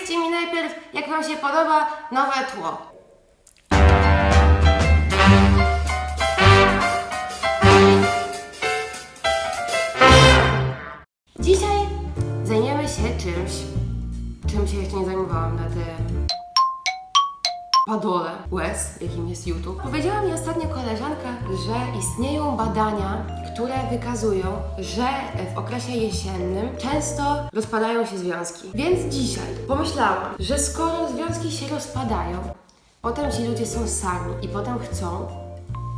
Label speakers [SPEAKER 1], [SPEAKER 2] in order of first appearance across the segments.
[SPEAKER 1] Powiedzcie mi najpierw, jak Wam się podoba nowe tło. Dzisiaj zajmiemy się czymś, czym się jeszcze nie zajmowałam na te padole łez, jakim jest YouTube. Powiedziała mi ostatnio koleżanka, że istnieją badania, które wykazują, że w okresie jesiennym często rozpadają się związki. Więc dzisiaj pomyślałam, że skoro związki się rozpadają, potem ci ludzie są sami i potem chcą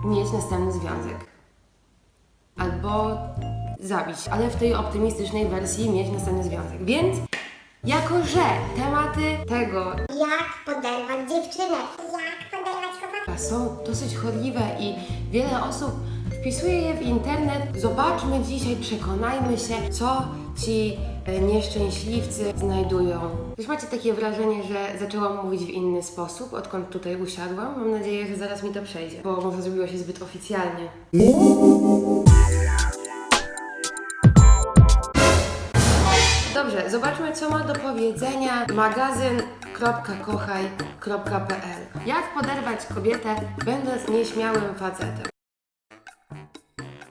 [SPEAKER 1] mieć następny związek. Albo zabić, ale w tej optymistycznej wersji mieć następny związek. Więc jako że tematy tego
[SPEAKER 2] Jak poderwać dziewczynę? Jak poderwać chłopaka?
[SPEAKER 1] są dosyć chodliwe i wiele osób wpisuje je w internet. Zobaczmy dzisiaj, przekonajmy się, co ci e, nieszczęśliwcy znajdują. Już macie takie wrażenie, że zaczęłam mówić w inny sposób, odkąd tutaj usiadłam? Mam nadzieję, że zaraz mi to przejdzie, bo może zrobiło się zbyt oficjalnie. Zobaczmy, co ma do powiedzenia magazyn.kochaj.pl Jak poderwać kobietę, będąc nieśmiałym facetem?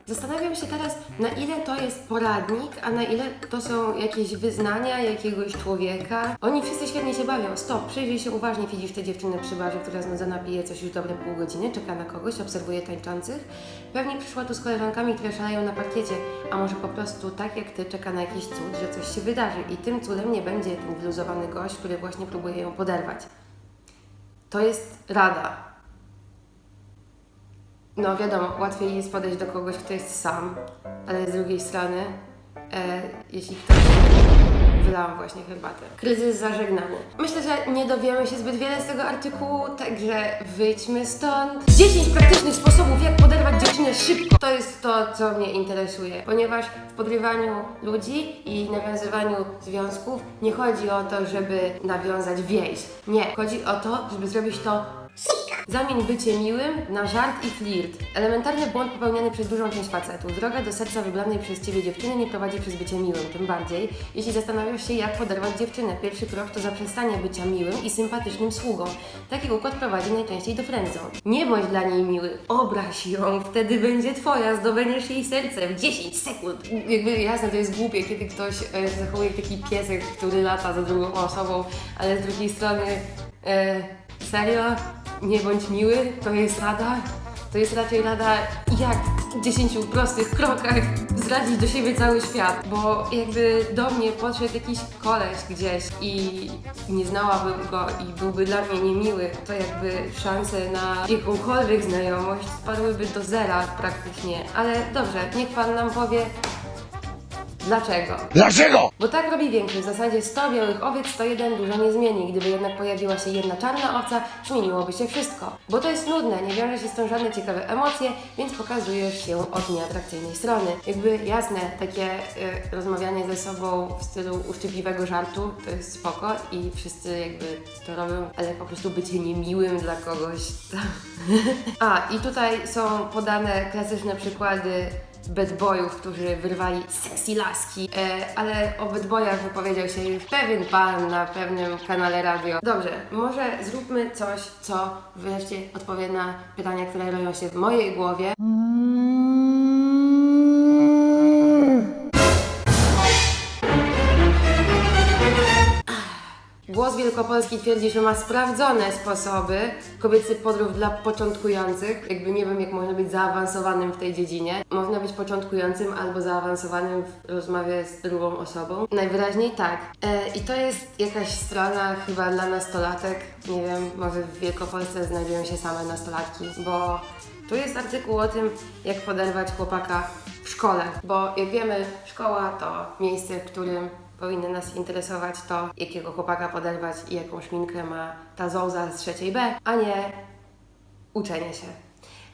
[SPEAKER 1] Zastanawiam się teraz, na ile to jest poradnik, a na ile to są jakieś wyznania jakiegoś człowieka. Oni wszyscy świetnie się bawią. Stop, przyjrzyj się uważnie, widzisz tę dziewczynę przy barze, która znudzona pije coś już dobre pół godziny, czeka na kogoś, obserwuje tańczących. Pewnie przyszła tu z koleżankami, które szaleją na parkiecie, a może po prostu tak jak ty czeka na jakiś cud, że coś się wydarzy i tym cudem nie będzie ten wyluzowany gość, który właśnie próbuje ją poderwać. To jest rada. No wiadomo, łatwiej jest podejść do kogoś, kto jest sam, ale z drugiej strony, e, jeśli ktoś... Wylałam właśnie herbatę. Kryzys zażegnany. Myślę, że nie dowiemy się zbyt wiele z tego artykułu, także wyjdźmy stąd. 10 praktycznych sposobów, jak poderwać dziewczynę szybko. To jest to, co mnie interesuje, ponieważ w podrywaniu ludzi i nawiązywaniu związków nie chodzi o to, żeby nawiązać więź. Nie, chodzi o to, żeby zrobić to Zamień bycie miłym na żart i flirt. Elementarny błąd popełniany przez dużą część facetów. Droga do serca wybranej przez Ciebie dziewczyny nie prowadzi przez bycie miłym. Tym bardziej, jeśli zastanawiasz się, jak poderwać dziewczynę. Pierwszy krok to zaprzestanie bycia miłym i sympatycznym sługą. Taki układ prowadzi najczęściej do friendzone. Nie bądź dla niej miły. Obraź ją, wtedy będzie Twoja. Zdobędziesz jej serce w 10 sekund. Jakby jasne, to jest głupie, kiedy ktoś e, zachowuje taki piesek, który lata za drugą osobą, ale z drugiej strony... E, Serio? Nie bądź miły? To jest rada? To jest raczej rada, jak w 10 prostych krokach zradzić do siebie cały świat. Bo jakby do mnie podszedł jakiś koleś gdzieś i nie znałabym go i byłby dla mnie niemiły, to jakby szanse na jakąkolwiek znajomość spadłyby do zera praktycznie. Ale dobrze, niech pan nam powie, dlaczego.
[SPEAKER 3] Dlaczego?
[SPEAKER 1] Bo tak robi większość. W zasadzie 100 białych owiec to jeden dużo nie zmieni. Gdyby jednak pojawiła się jedna czarna owca, zmieniłoby się wszystko. Bo to jest nudne, nie wiąże się z tą żadne ciekawe emocje, więc pokazujesz się od nieatrakcyjnej strony. Jakby jasne, takie y, rozmawianie ze sobą w stylu uszczypliwego żartu to jest spoko i wszyscy jakby to robią, ale po prostu bycie niemiłym dla kogoś. A, i tutaj są podane klasyczne przykłady bad boyów, którzy wyrwali sexy laski, e, ale o bad boyach wypowiedział się już pewien pan na pewnym kanale radio. Dobrze, może zróbmy coś, co wreszcie odpowie na pytania, które roją się w mojej głowie. Głos Wielkopolski twierdzi, że ma sprawdzone sposoby kobiecy podrów dla początkujących. Jakby nie wiem, jak można być zaawansowanym w tej dziedzinie. Można być początkującym albo zaawansowanym w rozmowie z drugą osobą. Najwyraźniej tak. E, I to jest jakaś strona chyba dla nastolatek. Nie wiem, może w Wielkopolsce znajdują się same nastolatki, bo tu jest artykuł o tym, jak poderwać chłopaka w szkole. Bo jak wiemy, szkoła to miejsce, w którym powinno nas interesować to, jakiego chłopaka poderwać i jaką szminkę ma ta zołza z trzeciej B, a nie uczenie się.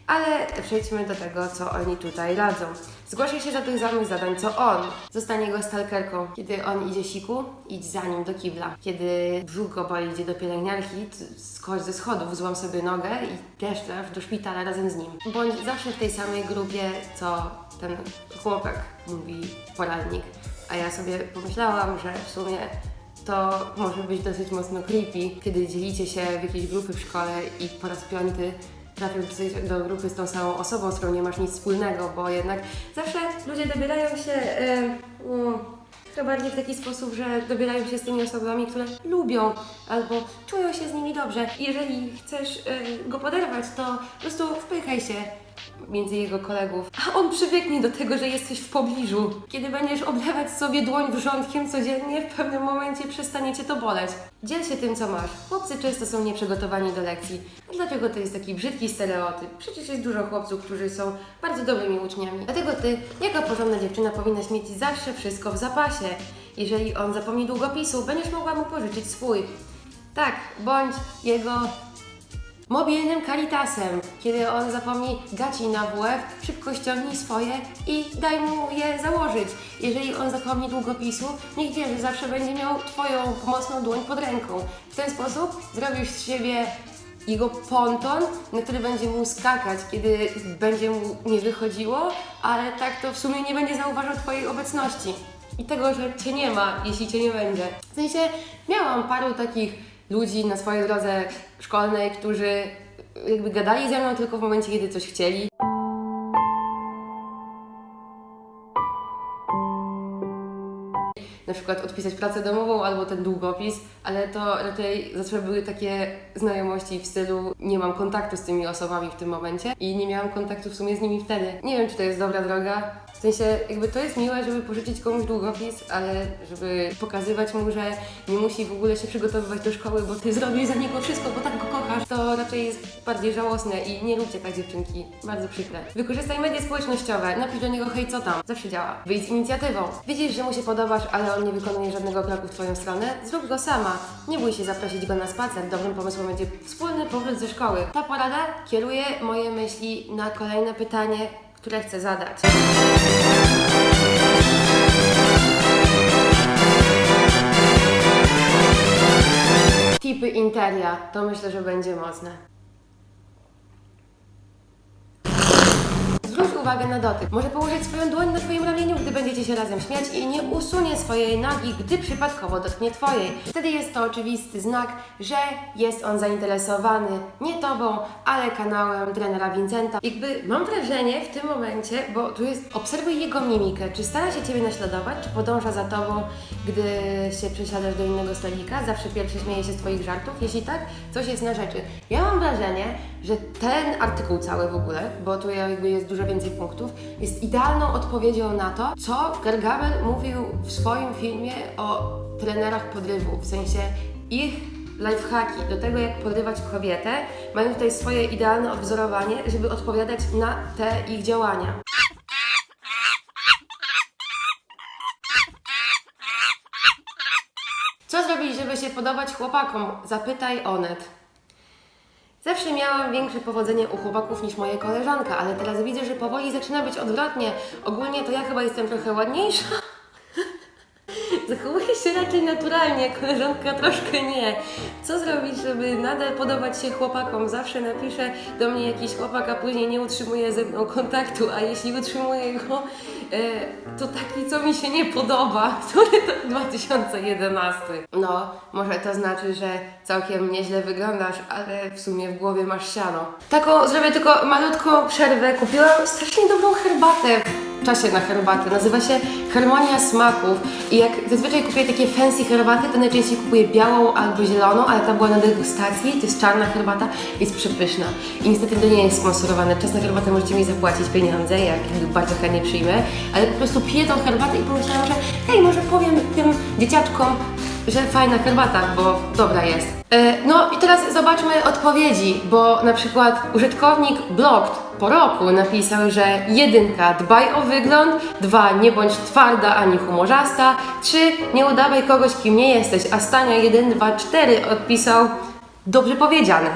[SPEAKER 1] Ale przejdźmy do tego, co oni tutaj radzą. Zgłaszaj się do tych samych zadań, co on. Zostanie go stalkerką. Kiedy on idzie siku, idź za nim do kibla. Kiedy brzuch go boli, idzie do pielęgniarki, skocz ze schodów, złam sobie nogę i też traf do szpitala razem z nim. Bądź zawsze w tej samej grupie, co ten chłopak, mówi poradnik. A ja sobie pomyślałam, że w sumie to może być dosyć mocno creepy, kiedy dzielicie się w jakieś grupy w szkole i po raz piąty trafisz do- grupy z tą samą osobą, z którą nie masz nic wspólnego, bo jednak zawsze ludzie dobierają się trochę bardziej w taki sposób, że dobierają się z tymi osobami, które lubią albo czują się z nimi dobrze. Jeżeli chcesz e, go poderwać, to po prostu wpychaj się między jego kolegów, a on przywyknie do tego, że jesteś w pobliżu. Kiedy będziesz oblewać sobie dłoń wrzątkiem codziennie, w pewnym momencie przestanie cię to boleć. Dziel się tym, co masz. Chłopcy często są nieprzygotowani do lekcji. Dlaczego to jest taki brzydki stereotyp? Przecież jest dużo chłopców, którzy są bardzo dobrymi uczniami. Dlatego ty, jako porządna dziewczyna, powinnaś mieć zawsze wszystko w zapasie. Jeżeli on zapomni długopisu, będziesz mogła mu pożyczyć swój. Tak, bądź jego mobilnym karitasem. Kiedy on zapomni gaci na WF, szybko ściągnij swoje i daj mu je założyć. Jeżeli on zapomni długopisu, niech wie, że zawsze będzie miał Twoją pomocną dłoń pod ręką. W ten sposób zrobisz z siebie jego ponton, na który będzie mu skakać, kiedy będzie mu nie wychodziło, ale tak to w sumie nie będzie zauważał Twojej obecności. I tego, że Cię nie ma, jeśli Cię nie będzie. W sensie, miałam paru takich ludzi na swojej drodze szkolnej, którzy jakby gadali ze mną tylko w momencie, kiedy coś chcieli. Na przykład odpisać pracę domową albo ten długopis, ale to raczej zawsze były takie znajomości w stylu nie mam kontaktu z tymi osobami w tym momencie i nie miałam kontaktu w sumie z nimi wtedy. Nie wiem, czy to jest dobra droga. W sensie, jakby to jest miłe, żeby pożyczyć komuś długopis, ale żeby pokazywać mu, że nie musi w ogóle się przygotowywać do szkoły, bo ty zrobisz za niego wszystko, bo tak go kochasz, to raczej jest bardziej żałosne i nie róbcie tak dziewczynki. Bardzo przykre. Wykorzystaj media społecznościowe, napisz do niego hej co tam, zawsze działa. Wyjdź z inicjatywą. Widzisz, że mu się podobasz, ale on nie wykonuje żadnego kroku w twoją stronę? Zrób go sama. Nie bój się zaprosić go na spacer. Dobrym pomysłem będzie wspólny powrót ze szkoły. Ta porada kieruje moje myśli na kolejne pytanie, które chcę zadać. Tipy interia, to myślę, że będzie mocne. Zwróć uwagę na dotyk. Może położyć swoją dłoń na Twoim ramieniu, gdy będziecie się razem śmiać i nie usunie swojej nogi, gdy przypadkowo dotknie Twojej. Wtedy jest to oczywisty znak, że jest on zainteresowany nie Tobą, ale kanałem trenera Vincenta. Jakby mam wrażenie w tym momencie, bo tu jest, obserwuj jego mimikę, czy stara się Ciebie naśladować, czy podąża za Tobą, gdy się przesiadasz do innego stolika, zawsze pierwszy śmieje się z Twoich żartów, jeśli tak, coś jest na rzeczy. Ja mam wrażenie, że ten artykuł cały w ogóle, bo tu jakby jest dużo więcej punktów, jest idealną odpowiedzią na to, co Gergabel mówił w swoim filmie o trenerach podrywu, w sensie ich lifehacki do tego, jak podrywać kobietę, mają tutaj swoje idealne odwzorowanie, żeby odpowiadać na te ich działania. Co zrobić, żeby się podobać chłopakom? Zapytaj Onet. Zawsze miałam większe powodzenie u chłopaków niż moje koleżanka, ale teraz widzę, że powoli zaczyna być odwrotnie. Ogólnie to ja chyba jestem trochę ładniejsza. Zachowuję się raczej naturalnie, koleżanka troszkę nie. Co zrobić, żeby nadal podobać się chłopakom? Zawsze napisze do mnie jakiś chłopak, a później nie utrzymuje ze mną kontaktu, a jeśli utrzymuje go, to taki, co mi się nie podoba, który to 2011. No, może to znaczy, że całkiem nieźle wyglądasz, ale w sumie w głowie masz siano. Taką, zrobię tylko malutką przerwę. Kupiłam strasznie dobrą herbatę czasie na herbatę. Nazywa się Harmonia Smaków. I jak zazwyczaj kupuję takie fancy herbaty, to najczęściej kupuję białą albo zieloną, ale ta była na degustacji, to jest czarna herbata, jest przepyszna. I niestety to nie jest sponsorowane. Czas na herbatę możecie mi zapłacić pieniądze, jak bardzo chętnie przyjmę, ale po prostu piję tą herbatę i pomyślałam, że hej, może powiem tym dzieciaczkom, że fajna herbata, bo dobra jest. E, no i teraz zobaczmy odpowiedzi, bo na przykład użytkownik Blocked po roku napisał, że jedynka, dbaj o wygląd, dwa, nie bądź twarda ani humorzasta, trzy, nie udawaj kogoś, kim nie jesteś, a Stania 1, 2, 4 odpisał, dobrze powiedziane.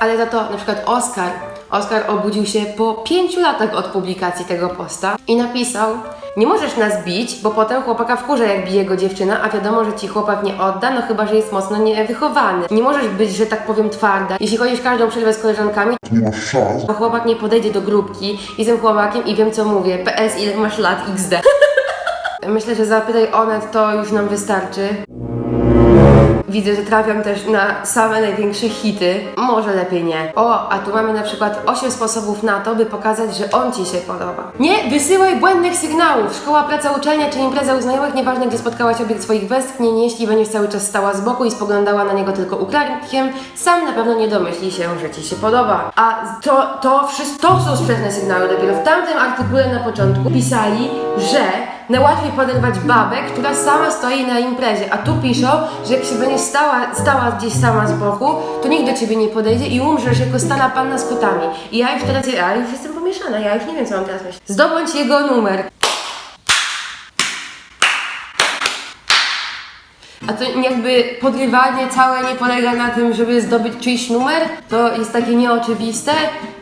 [SPEAKER 1] Ale za to na przykład Oskar, Oskar obudził się po pięciu latach od publikacji tego posta i napisał nie możesz nas bić, bo potem chłopaka wkurza jak bije go dziewczyna, a wiadomo, że ci chłopak nie odda, no chyba, że jest mocno niewychowany. Nie możesz być, że tak powiem, twarda. Jeśli chodzisz każdą przerwę z koleżankami,
[SPEAKER 3] nie masz szans.
[SPEAKER 1] to chłopak nie podejdzie do grupki, jestem chłopakiem i wiem co mówię. PS ile masz lat XD. Myślę, że zapytaj Onet to już nam wystarczy. Widzę, że trafiam też na same największe hity. Może lepiej nie. O, a tu mamy na przykład 8 sposobów na to, by pokazać, że on ci się podoba. Nie wysyłaj błędnych sygnałów. Szkoła, praca, uczelnia czy impreza u znajomych, nieważne gdzie spotkałaś obiekt swoich westchnień, jeśli będziesz cały czas stała z boku i spoglądała na niego tylko ukradkiem, sam na pewno nie domyśli się, że ci się podoba. A to, to wszystko to są sprzeczne sygnały dopiero. W tamtym artykule na początku pisali, że najłatwiej poderwać babę, która sama stoi na imprezie, a tu piszą, że jak się będziesz stała, stała gdzieś sama z boku, to nikt do ciebie nie podejdzie i umrzesz jako stara panna z kotami. I ja już teraz, ja już jestem pomieszana, ja już nie wiem co mam teraz myśleć. Zdobądź jego numer. A to jakby podrywanie całe nie polega na tym, żeby zdobyć czyjś numer, to jest takie nieoczywiste.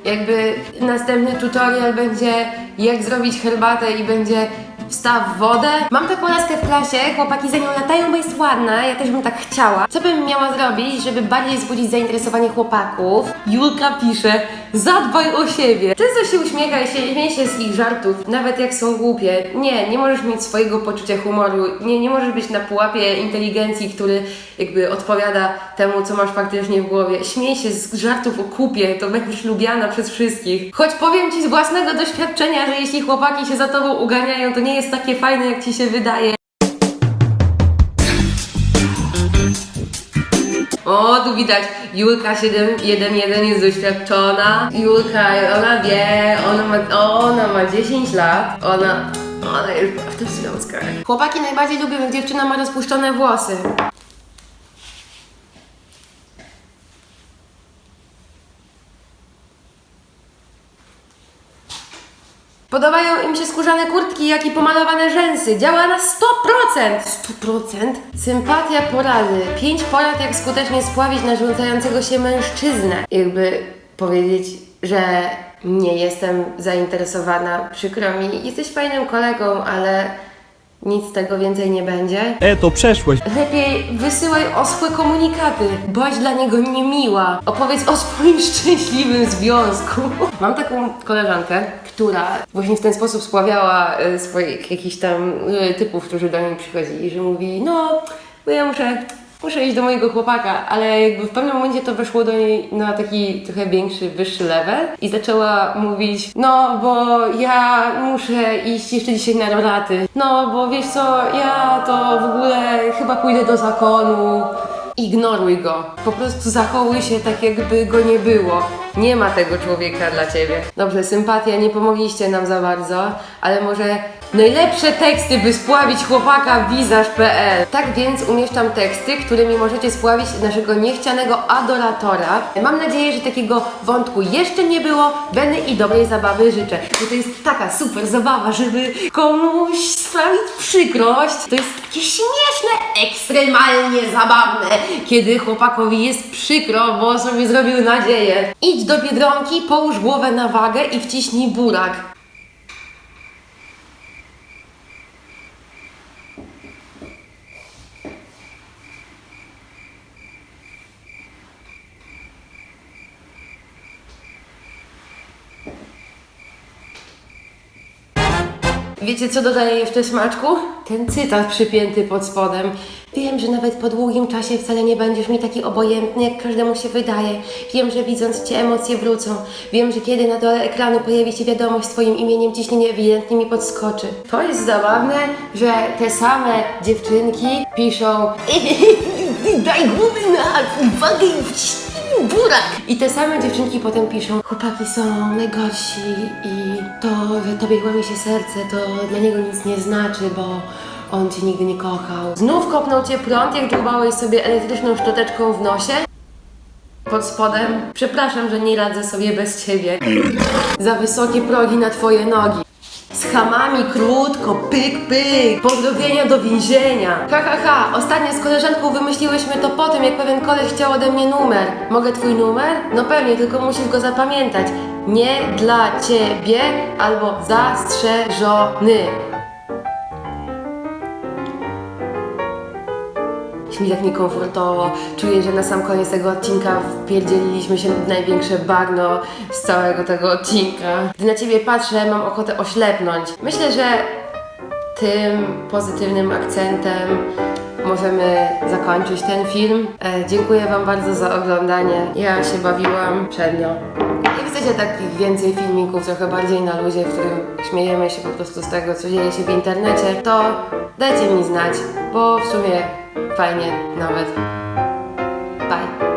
[SPEAKER 1] Jakby następny tutorial będzie jak zrobić herbatę i będzie wstaw wodę. Mam taką laskę w klasie, chłopaki za nią latają, bo jest ładna, ja też bym tak chciała. Co bym miała zrobić, żeby bardziej wzbudzić zainteresowanie chłopaków? Julka pisze, zadbaj o siebie. Często się uśmiecha i się, śmieje się z ich żartów, nawet jak są głupie. Nie, nie możesz mieć swojego poczucia humoru, nie, nie możesz być na pułapie inteligencji, który jakby odpowiada temu, co masz faktycznie w głowie. Śmiej się z żartów o kupie, to będziesz lubiana przez wszystkich. Choć powiem Ci z własnego doświadczenia, że jeśli chłopaki się za Tobą uganiają, to nie jest takie fajne, jak Ci się wydaje. O, tu widać, Julka 711 jest doświadczona. Julka, ona wie, ona ma, ona ma 10 lat, ona, ona była w tych związkach. Chłopaki najbardziej lubią, jak dziewczyna ma rozpuszczone włosy. Podobają im się skórzane kurtki, jak i pomalowane rzęsy. Działa na 100%! 100%? Sympatia porady. 5 porad, jak skutecznie spławić narzucającego się mężczyznę. Jakby powiedzieć, że nie jestem zainteresowana. Przykro mi, jesteś fajnym kolegą, ale nic z tego więcej nie będzie.
[SPEAKER 3] E, to przeszłość.
[SPEAKER 1] Lepiej wysyłaj oschłe komunikaty. Bądź dla niego niemiła. Opowiedz o swoim szczęśliwym związku. Mam taką koleżankę, która właśnie w ten sposób spławiała e, swoich jakichś tam e, typów, którzy do niej przychodzili, że mówi, no, bo ja muszę, muszę iść do mojego chłopaka, ale jakby w pewnym momencie to weszło do niej na taki trochę większy, wyższy level i zaczęła mówić, no, bo ja muszę iść jeszcze dzisiaj na roraty. No, bo wiesz co, ja to w ogóle chyba pójdę do zakonu. Ignoruj go. Po prostu zachowuj się tak, jakby go nie było. Nie ma tego człowieka dla ciebie. Dobrze, sympatia, nie pomogliście nam za bardzo, ale może najlepsze teksty, by spławić chłopaka wizaż.pl. Tak więc umieszczam teksty, którymi możecie spławić naszego niechcianego adoratora. Mam nadzieję, że takiego wątku jeszcze nie było. Weny i dobrej zabawy życzę. Bo to jest taka super zabawa, żeby komuś sprawić przykrość. To jest takie śmieszne, ekstremalnie zabawne, kiedy chłopakowi jest przykro, bo sobie zrobił nadzieję. Idź do Biedronki, połóż głowę na wagę i wciśnij burak. Wiecie, co dodaje jeszcze smaczku? Ten cytat przypięty pod spodem. Wiem, że nawet po długim czasie wcale nie będziesz mi taki obojętny, jak każdemu się wydaje. Wiem, że widząc Cię emocje wrócą. Wiem, że kiedy na dole ekranu pojawi się wiadomość z Twoim imieniem, ciśnienie ewidentnie mi podskoczy. To jest zabawne, że te same dziewczynki piszą Daj głowy na uwagę burak! I te same dziewczynki potem piszą Chłopaki są najgorsi i to, że tobie łamie się serce, to dla niego nic nie znaczy, bo on cię nigdy nie kochał. Znów kopnął cię prąd, jak dłubałeś sobie elektryczną szczoteczką w nosie. Pod spodem, przepraszam, że nie radzę sobie bez ciebie. Za wysokie progi na twoje nogi. Z hamami krótko, pyk, pyk. Pozdrowienia do więzienia. Ha, ha, ha. Ostatnio z koleżanką wymyśliłyśmy to po tym, jak pewien koleś chciał ode mnie numer. Mogę twój numer? No pewnie, tylko musisz go zapamiętać. Nie dla ciebie albo zastrzeżony. Mi tak niekomfortowo. Czuję, że na sam koniec tego odcinka wpierdzieliliśmy się w największe bagno z całego tego odcinka. Gdy na ciebie patrzę, mam ochotę oślepnąć. Myślę, że tym pozytywnym akcentem możemy zakończyć ten film. E, dziękuję Wam bardzo za oglądanie. Ja się bawiłam przednio. Jak chcecie takich więcej filmików, trochę bardziej na luzie, w którym śmiejemy się po prostu z tego, co dzieje się w internecie, to dajcie mi znać, bo w sumie Fajnie nawet. Bye.